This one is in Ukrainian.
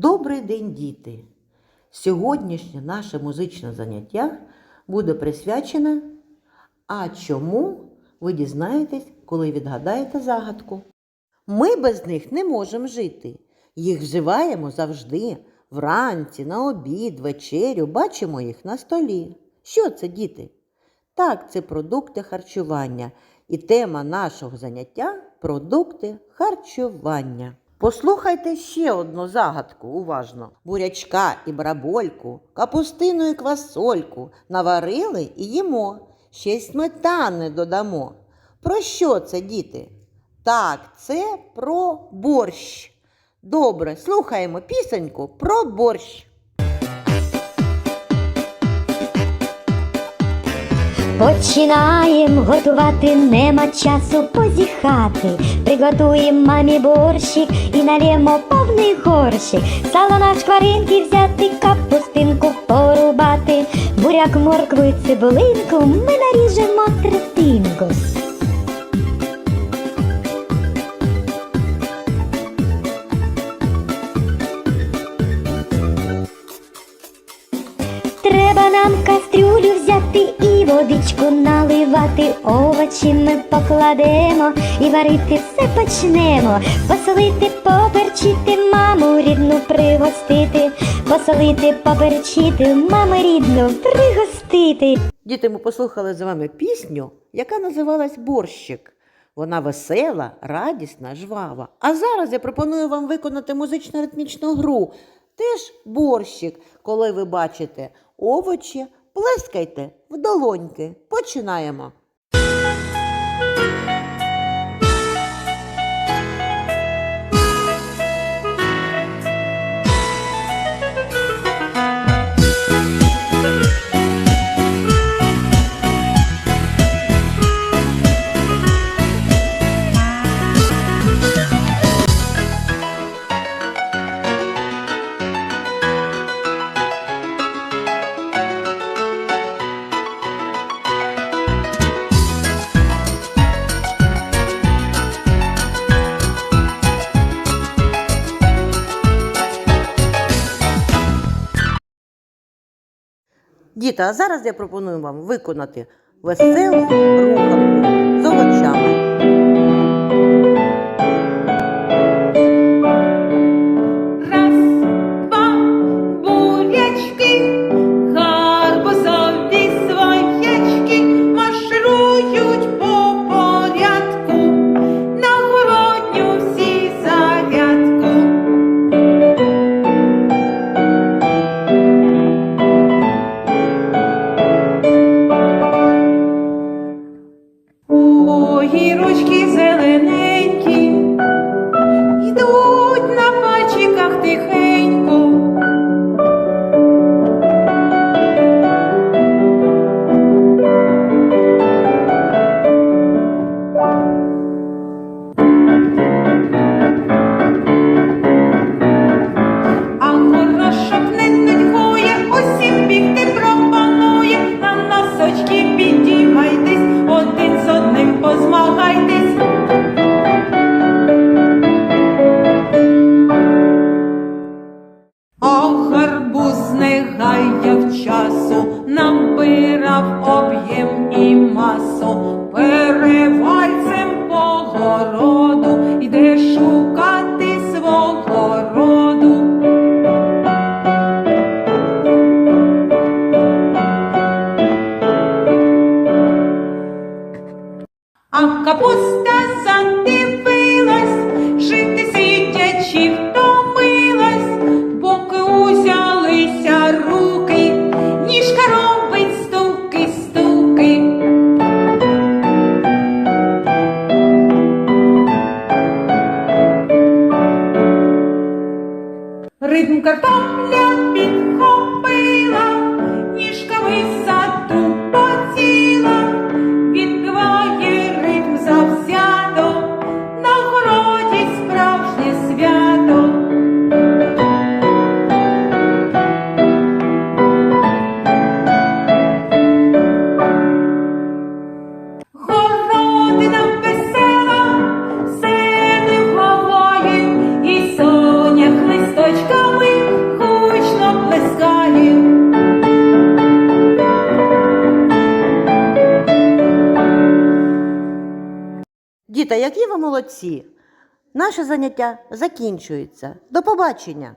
Добрий день, діти! Сьогоднішнє наше музичне заняття буде присвячене А чому ви дізнаєтесь, коли відгадаєте загадку. Ми без них не можемо жити. Їх вживаємо завжди. Вранці, на обід, вечерю бачимо їх на столі. Що це, діти? Так, це продукти харчування. І тема нашого заняття продукти харчування. Послухайте ще одну загадку уважно. Бурячка і брабольку, капустину і квасольку наварили і їмо. Ще й сметани додамо. Про що це, діти? Так, це про борщ. Добре, слухаємо пісеньку про борщ. Починаєм готувати, нема часу позіхати. Приготуєм мамі борщик і налємо повний горщик. Сало на шкваринки взяти, капустинку порубати. Буряк, моркву і цибулинку ми наріжемо третинку. Треба нам кастрюлю взяти і водичку наливати, овочі ми покладемо і варити все почнемо. Посолити, поперчити, маму рідну пригостити, посолити, поперчити, маму рідну пригостити. Діти, ми послухали з вами пісню, яка називалась Борщик. Вона весела, радісна, жвава. А зараз я пропоную вам виконати музично-ритмічну гру. Теж борщик. Коли ви бачите овочі, плескайте в долоньки. Починаємо. Діти, а зараз я пропоную вам виконати веселу руханку не гаяв часу, набирав об'єм і масу, перевальцем по городу, йде шукати свого роду. А капуста задивилась, жити сидячи втомилась, поки узялися руки, num cartão, mulher, Діти, які ви молодці! Наше заняття закінчується. До побачення!